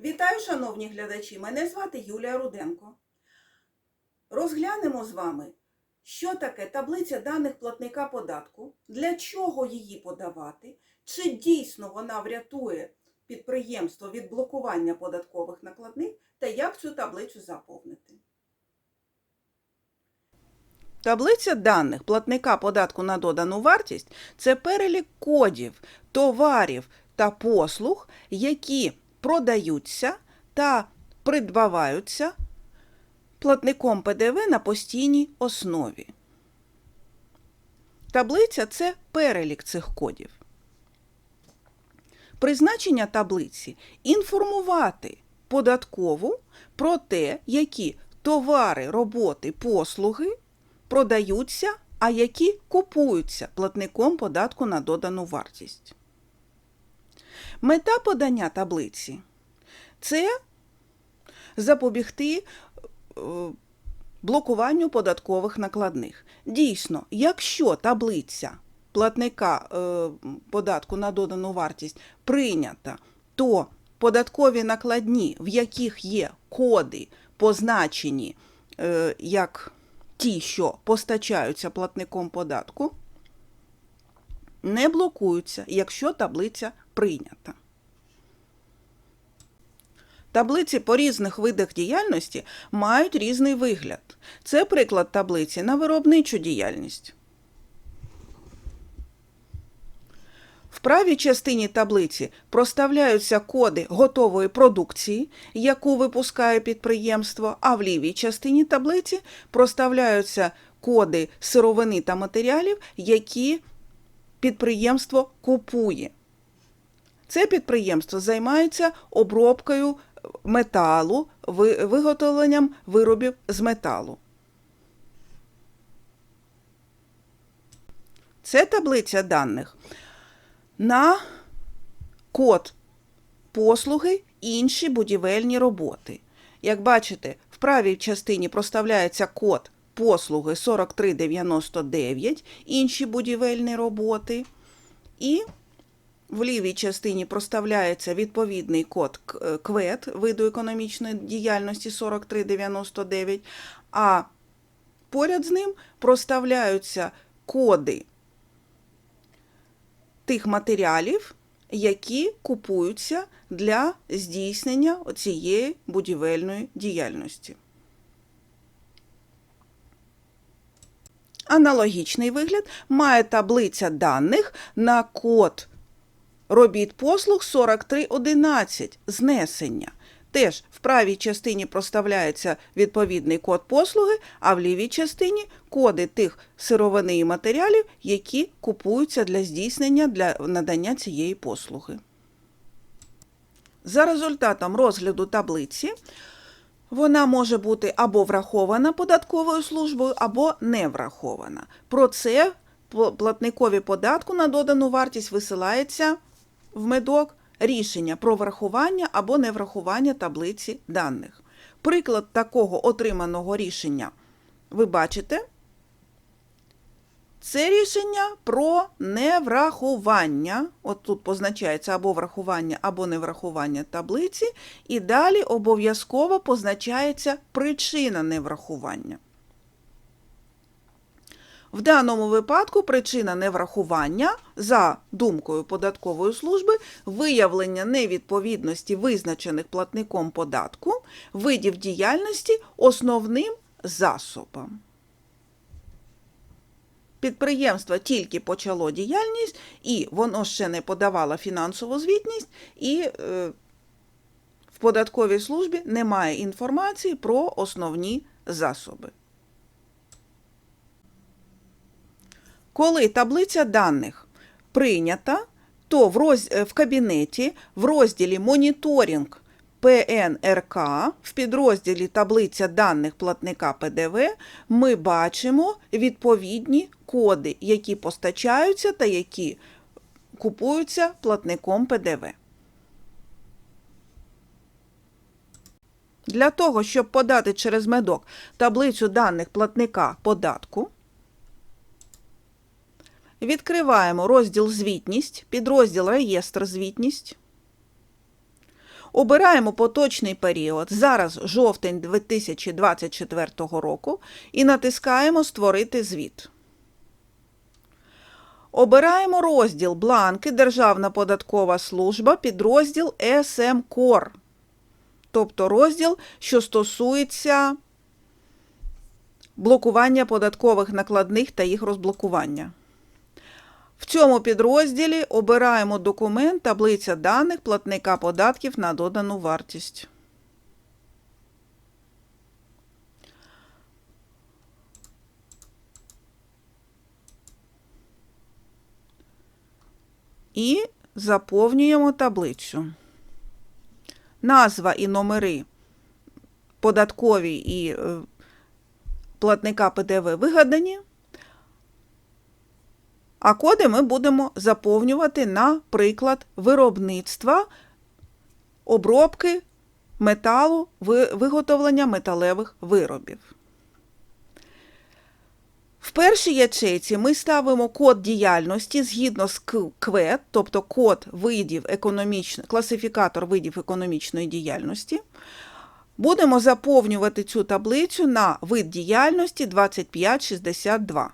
Вітаю, шановні глядачі! Мене звати Юлія Руденко. Розглянемо з вами, що таке таблиця даних платника податку, для чого її подавати, чи дійсно вона врятує підприємство від блокування податкових накладних та як цю таблицю заповнити. Таблиця даних платника податку на додану вартість це перелік кодів, товарів та послуг, які продаються та придбаваються платником ПДВ на постійній основі. Таблиця це перелік цих кодів. Призначення таблиці інформувати податкову про те, які товари, роботи, послуги продаються, а які купуються платником податку на додану вартість. Мета подання таблиці це запобігти е, блокуванню податкових накладних. Дійсно, якщо таблиця платника е, податку на додану вартість прийнята, то податкові накладні, в яких є коди, позначені е, як ті, що постачаються платником податку, не блокуються, якщо таблиця прийнята. Таблиці по різних видах діяльності мають різний вигляд. Це приклад таблиці на виробничу діяльність. В правій частині таблиці проставляються коди готової продукції, яку випускає підприємство, а в лівій частині таблиці проставляються коди сировини та матеріалів, які підприємство купує. Це підприємство займається обробкою металу, виготовленням виробів з металу. Це таблиця даних на код послуги інші будівельні роботи. Як бачите, в правій частині проставляється код послуги 4399, інші будівельні роботи. І в лівій частині проставляється відповідний код е, КВЕД виду економічної діяльності 4399, а поряд з ним проставляються коди тих матеріалів, які купуються для здійснення цієї будівельної діяльності. Аналогічний вигляд має таблиця даних на код робіт послуг 4311 знесення. Теж в правій частині проставляється відповідний код послуги, а в лівій частині коди тих сировини і матеріалів, які купуються для здійснення для надання цієї послуги. За результатом розгляду таблиці вона може бути або врахована податковою службою, або не врахована. Про це платникові податку на додану вартість висилається в медок рішення про врахування або неврахування таблиці даних. Приклад такого отриманого рішення ви бачите. Це рішення про неврахування. От тут позначається або врахування, або неврахування таблиці, і далі обов'язково позначається причина неврахування. В даному випадку причина неврахування, за думкою податкової служби, виявлення невідповідності визначених платником податку видів діяльності основним засобам. Підприємство тільки почало діяльність, і воно ще не подавало фінансову звітність, і е, в податковій службі немає інформації про основні засоби. Коли таблиця даних прийнята, то в, роз... в кабінеті в розділі Моніторинг ПНРК в підрозділі Таблиця даних платника ПДВ ми бачимо відповідні коди, які постачаються та які купуються платником ПДВ. Для того, щоб подати через медок таблицю даних платника податку, Відкриваємо розділ Звітність, підрозділ Реєстр звітність. Обираємо поточний період, зараз жовтень 2024 року, і натискаємо Створити звіт. Обираємо розділ Бланки Державна податкова служба, підрозділ SM Core, тобто розділ, що стосується блокування податкових накладних та їх розблокування. В цьому підрозділі обираємо документ таблиця даних платника податків на додану вартість. І заповнюємо таблицю. Назва і номери податкові і е, платника ПДВ вигадані. А коди ми будемо заповнювати на приклад виробництва обробки металу, виготовлення металевих виробів. В першій ячейці ми ставимо код діяльності згідно з КВЕД, тобто код видів економічно, класифікатор видів економічної діяльності. Будемо заповнювати цю таблицю на вид діяльності 2562.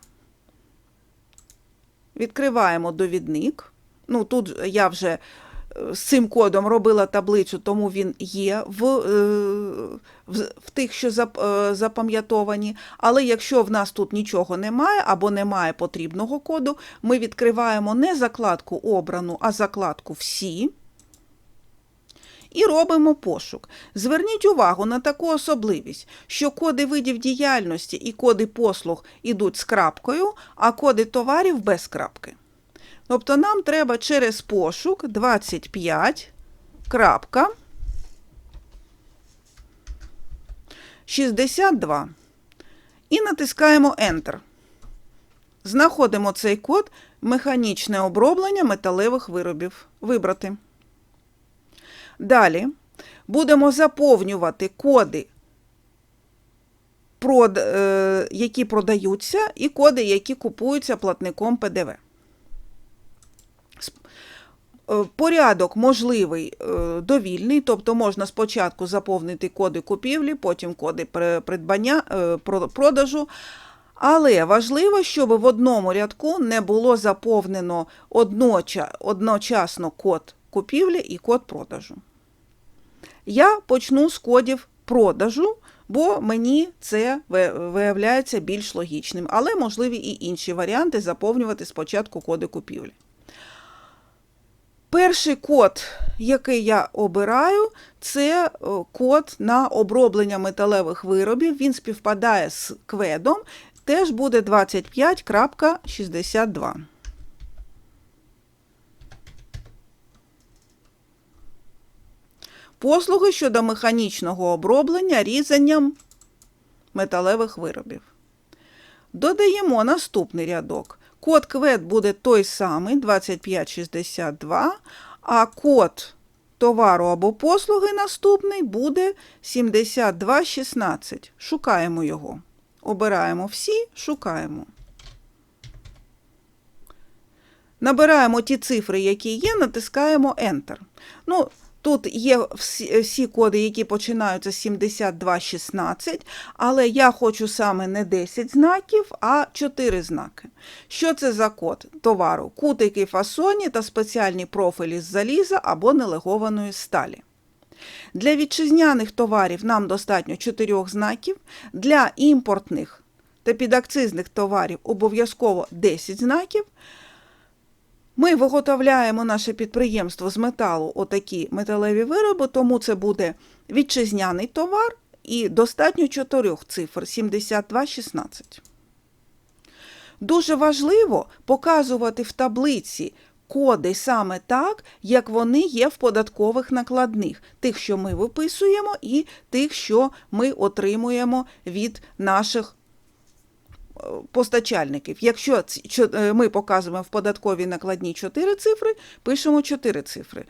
Відкриваємо довідник. Ну, Тут я вже з цим кодом робила таблицю, тому він є в, в, в тих, що запам'ятовані. Але якщо в нас тут нічого немає або немає потрібного коду, ми відкриваємо не закладку обрану, а закладку Всі. І робимо пошук. Зверніть увагу на таку особливість, що коди видів діяльності і коди послуг йдуть з крапкою, а коди товарів без крапки. Тобто нам треба через пошук 25 крапка 62 і натискаємо Enter. Знаходимо цей код механічне оброблення металевих виробів. Вибрати. Далі будемо заповнювати коди, е, які продаються, і коди, які купуються платником ПДВ. Е, порядок можливий е, довільний, тобто можна спочатку заповнити коди купівлі, потім коди придбання, продажу. Але важливо, щоб в одному рядку не було заповнено одночасно код купівлі і код продажу. Я почну з кодів продажу, бо мені це виявляється більш логічним, але можливі і інші варіанти заповнювати спочатку коди купівлі. Перший код, який я обираю, це код на оброблення металевих виробів. Він співпадає з кведом, теж буде 25.62. Послуги щодо механічного оброблення різанням металевих виробів. Додаємо наступний рядок. Код квет буде той самий 2562, а код товару або послуги наступний буде 7216. Шукаємо його. Обираємо всі, шукаємо. Набираємо ті цифри, які є, натискаємо Enter. Ну, Тут є всі, коди, які починаються з 7216, але я хочу саме не 10 знаків, а 4 знаки. Що це за код товару? Кутики фасоні та спеціальні профілі з заліза або нелегованої сталі. Для вітчизняних товарів нам достатньо 4 знаків, для імпортних та підакцизних товарів обов'язково 10 знаків. Ми виготовляємо наше підприємство з металу отакі металеві вироби, тому це буде вітчизняний товар і достатньо чотирьох цифр 7216. Дуже важливо показувати в таблиці коди саме так, як вони є в податкових накладних, тих, що ми виписуємо, і тих, що ми отримуємо від наших постачальників. Якщо е, ми показуємо в податковій накладні 4 цифри, пишемо 4 цифри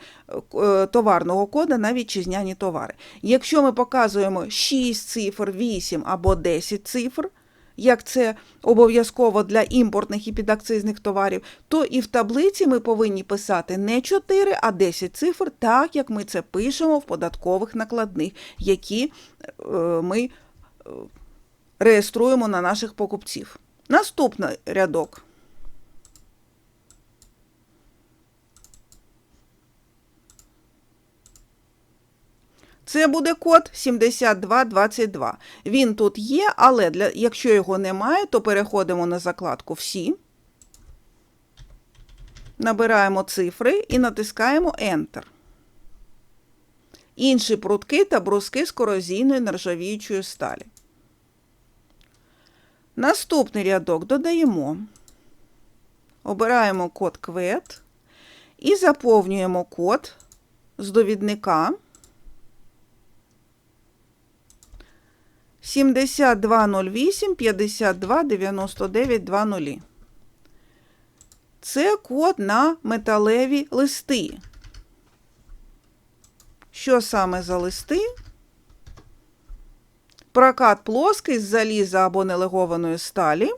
е, товарного кода на вітчизняні товари. Якщо ми показуємо 6 цифр, 8 або 10 цифр, як це обов'язково для імпортних і підакцизних товарів, то і в таблиці ми повинні писати не 4, а 10 цифр, так як ми це пишемо в податкових накладних, які е, ми реєструємо на наших покупців. Наступний рядок. Це буде код 7222. Він тут є, але для, якщо його немає, то переходимо на закладку Всі, набираємо цифри і натискаємо Enter. Інші прутки та бруски з корозійної нержавіючої сталі. Наступний рядок додаємо. Обираємо код квет і заповнюємо код з довідника 7208 52 99 20. Це код на металеві листи. Що саме за листи? Прокат плоский з заліза або нелегованої сталі.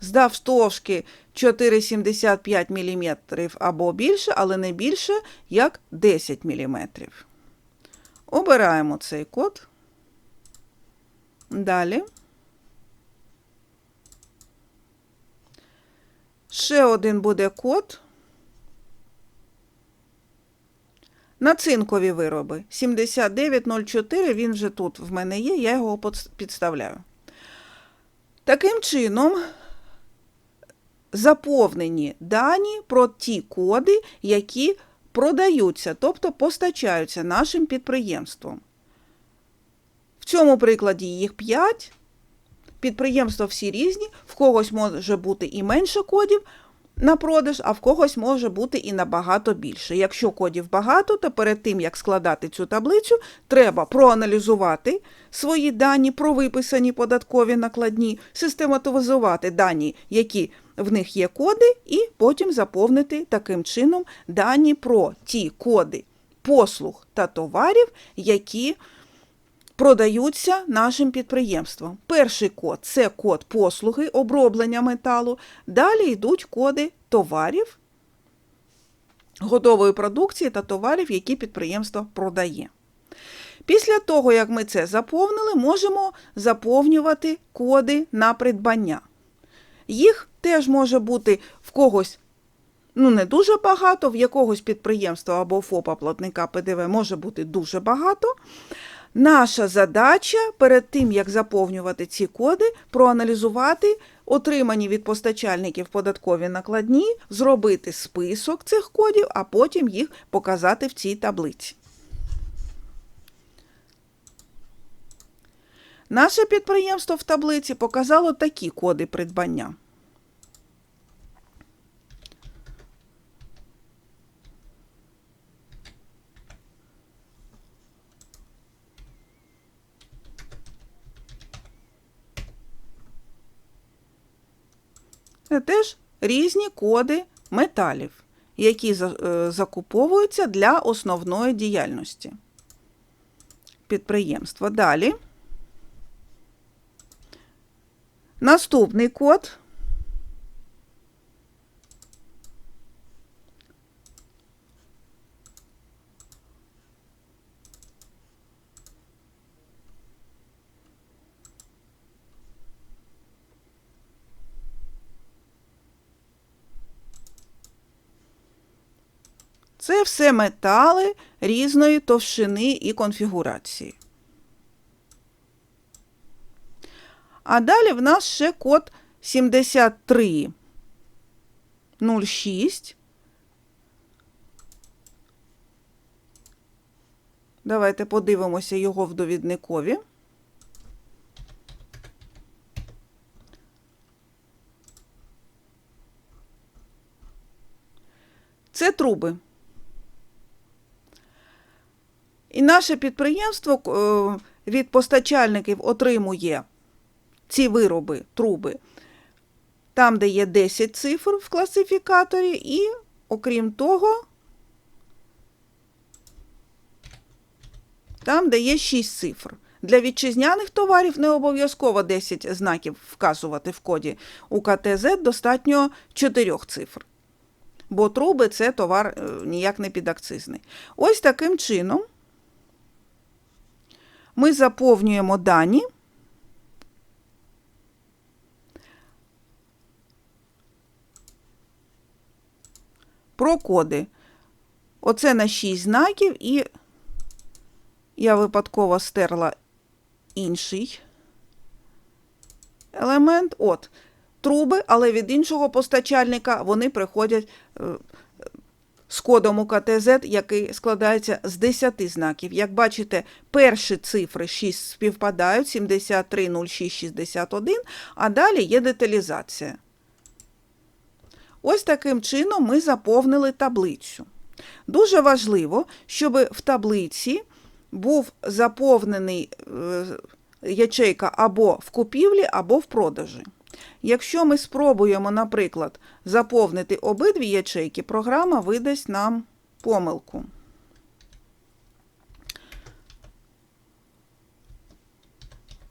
Здавтовшки 4,75 мм або більше, але не більше, як 10 мм. Обираємо цей код. Далі. Ще один буде код. На цинкові вироби 7904, він вже тут в мене є, я його підставляю. Таким чином, заповнені дані про ті коди, які продаються, тобто постачаються нашим підприємством. В цьому прикладі їх 5. Підприємства всі різні, в когось може бути і менше кодів на продаж, а в когось може бути і набагато більше. Якщо кодів багато, то перед тим, як складати цю таблицю, треба проаналізувати свої дані про виписані податкові накладні, систематизувати дані, які в них є коди, і потім заповнити таким чином дані про ті коди послуг та товарів, які продаються нашим підприємством. Перший код це код послуги оброблення металу. Далі йдуть коди товарів, готової продукції та товарів, які підприємство продає. Після того, як ми це заповнили, можемо заповнювати коди на придбання. Їх теж може бути в когось ну, не дуже багато, в якогось підприємства або ФОПа платника ПДВ може бути дуже багато. Наша задача перед тим, як заповнювати ці коди, проаналізувати отримані від постачальників податкові накладні, зробити список цих кодів, а потім їх показати в цій таблиці. Наше підприємство в таблиці показало такі коди придбання. Це теж різні коди металів, які е, закуповуються для основної діяльності підприємства. Далі. Наступний код Це все метали різної товщини і конфігурації. А далі в нас ще код 7306. Давайте подивимося його в довідникові. Це труби. І наше підприємство е, від постачальників отримує ці вироби, труби, там, де є 10 цифр в класифікаторі, і, окрім того, там, де є 6 цифр. Для вітчизняних товарів не обов'язково 10 знаків вказувати в коді. У КТЗ достатньо 4 цифр. Бо труби це товар е, ніяк не підакцизний. Ось таким чином ми заповнюємо дані. Про коди. Оце на 6 знаків, і я випадково стерла інший елемент. От, труби, але від іншого постачальника вони приходять е, з кодом УКТЗ, який складається з 10 знаків. Як бачите, перші цифри 6 співпадають, 73, 06, 61, а далі є деталізація. Ось таким чином ми заповнили таблицю. Дуже важливо, щоб в таблиці був заповнений е, ячейка або в купівлі, або в продажі. Якщо ми спробуємо, наприклад, заповнити обидві ячейки, програма видасть нам помилку.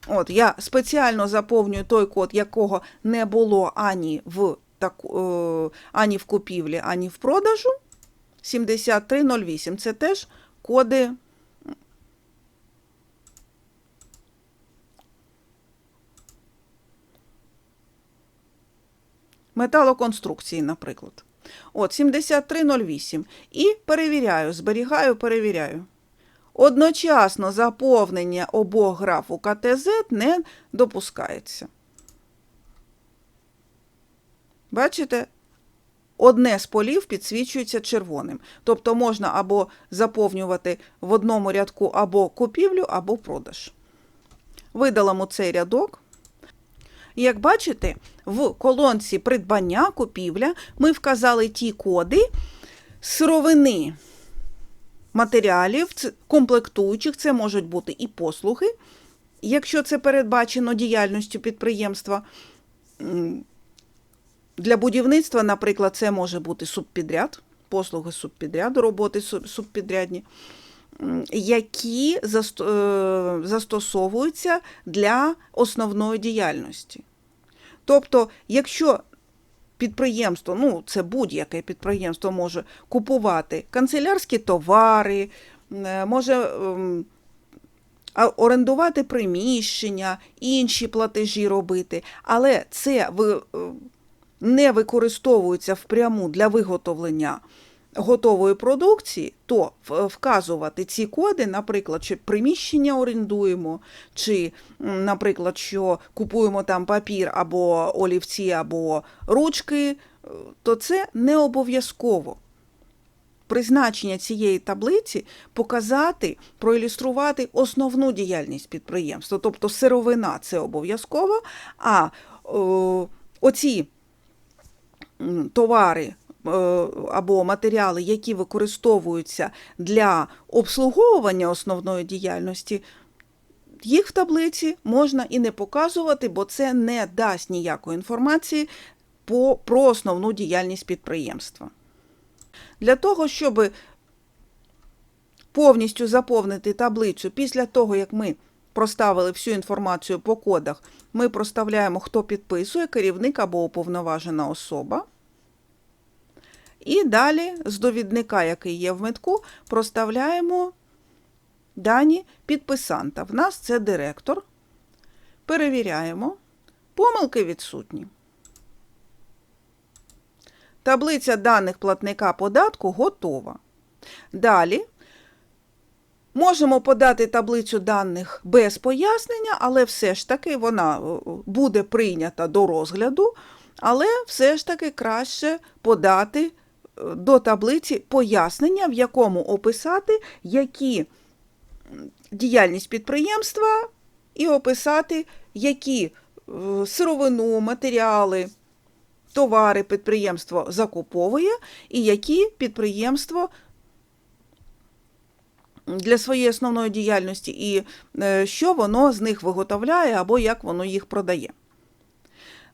От, я спеціально заповнюю той код, якого не було ані в, так, е, ані в купівлі, ані в продажу. 7308. Це теж коди. Металоконструкції, наприклад. От, 7308. І перевіряю, зберігаю, перевіряю. Одночасно заповнення обох граф у КТЗ не допускається. Бачите? Одне з полів підсвічується червоним. Тобто можна або заповнювати в одному рядку або купівлю, або продаж. Видалимо цей рядок. Як бачите, в колонці придбання купівля ми вказали ті коди сировини матеріалів, комплектуючих, це можуть бути і послуги, якщо це передбачено діяльністю підприємства. Для будівництва, наприклад, це може бути субпідряд, послуги субпідряду, роботи субпідрядні, які е, застосовуються для основної діяльності. Тобто, якщо підприємство, ну це будь-яке підприємство може купувати канцелярські товари, е, може ем, орендувати приміщення, інші платежі робити, але це е, не використовується впряму для виготовлення готової продукції, то вказувати ці коди, наприклад, чи приміщення орендуємо, чи, наприклад, що купуємо там папір або олівці, або ручки, то це не обов'язково. Призначення цієї таблиці показати, проілюструвати основну діяльність підприємства. Тобто сировина це обов'язково, а о, оці товари Е, або матеріали, які використовуються для обслуговування основної діяльності, їх в таблиці можна і не показувати, бо це не дасть ніякої інформації по, про основну діяльність підприємства. Для того, щоб повністю заповнити таблицю після того, як ми проставили всю інформацію по кодах, ми проставляємо, хто підписує, керівник або уповноважена особа. І далі з довідника, який є в метку, проставляємо дані підписанта. В нас це директор. Перевіряємо. Помилки відсутні. Таблиця даних платника податку готова. Далі можемо подати таблицю даних без пояснення, але все ж таки вона е, буде прийнята до розгляду, але все ж таки краще подати до таблиці пояснення, в якому описати, які діяльність підприємства, і описати, які е, сировину, матеріали, товари підприємство закуповує, і які підприємство для своєї основної діяльності, і е, що воно з них виготовляє або як воно їх продає.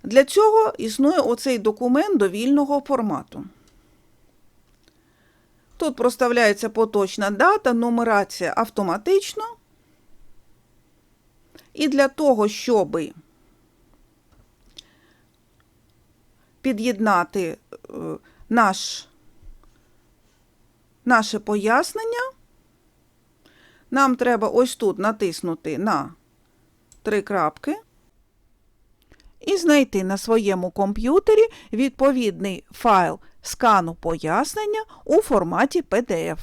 Для цього існує оцей документ довільного формату. Тут проставляється поточна дата, нумерація автоматично. І для того, щоб під'єднати е, наш, наше пояснення, нам треба ось тут натиснути на три крапки і знайти на своєму комп'ютері відповідний файл скану пояснення у форматі PDF.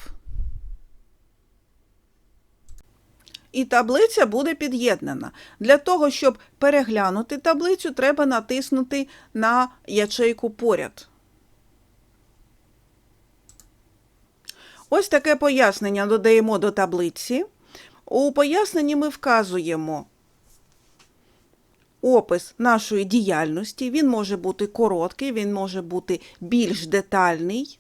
І таблиця буде під'єднана. Для того, щоб переглянути таблицю, треба натиснути на ячейку поряд. Ось таке пояснення додаємо до таблиці. У поясненні ми вказуємо опис нашої діяльності. Він може бути короткий, він може бути більш детальний.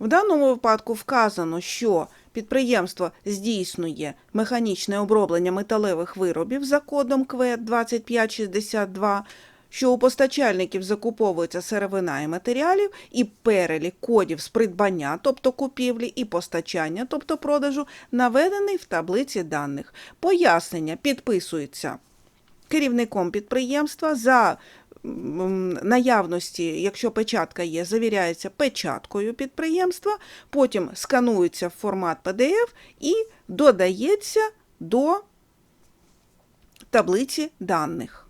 В даному випадку вказано, що підприємство здійснює механічне оброблення металевих виробів за кодом КВЕД 2562, що у постачальників закуповується сировина і матеріалів, і перелік кодів з придбання, тобто купівлі, і постачання, тобто продажу, наведений в таблиці даних. Пояснення підписується керівником підприємства за наявності, якщо печатка є, завіряється печаткою підприємства, потім сканується в формат PDF і додається до таблиці даних.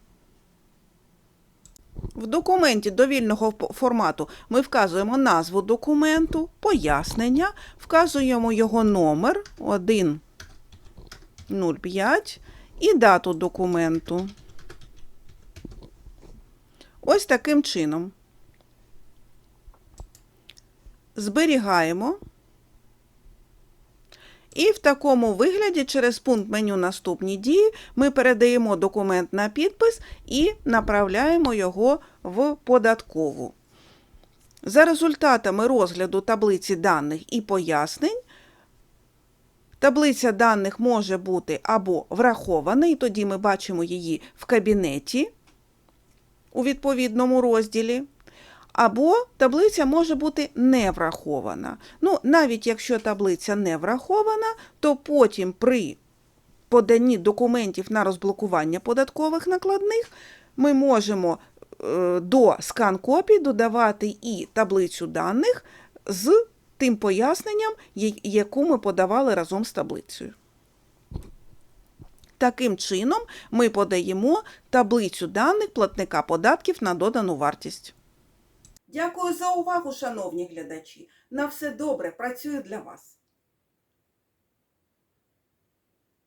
В документі довільного формату ми вказуємо назву документу, пояснення, вказуємо його номер 105 і дату документу. Ось таким чином. Зберігаємо. І в такому вигляді через пункт меню Наступні дії ми передаємо документ на підпис і направляємо його в податкову. За результатами розгляду таблиці даних і пояснень, таблиця даних може бути або врахована, і тоді ми бачимо її в кабінеті у відповідному розділі. Або таблиця може бути не врахована. Ну, навіть якщо таблиця не врахована, то потім при поданні документів на розблокування податкових накладних ми можемо е, до скан-копій додавати і таблицю даних з тим поясненням, яку ми подавали разом з таблицею. Таким чином, ми подаємо таблицю даних платника податків на додану вартість. Дякую за увагу, шановні глядачі. На все добре працюю для вас.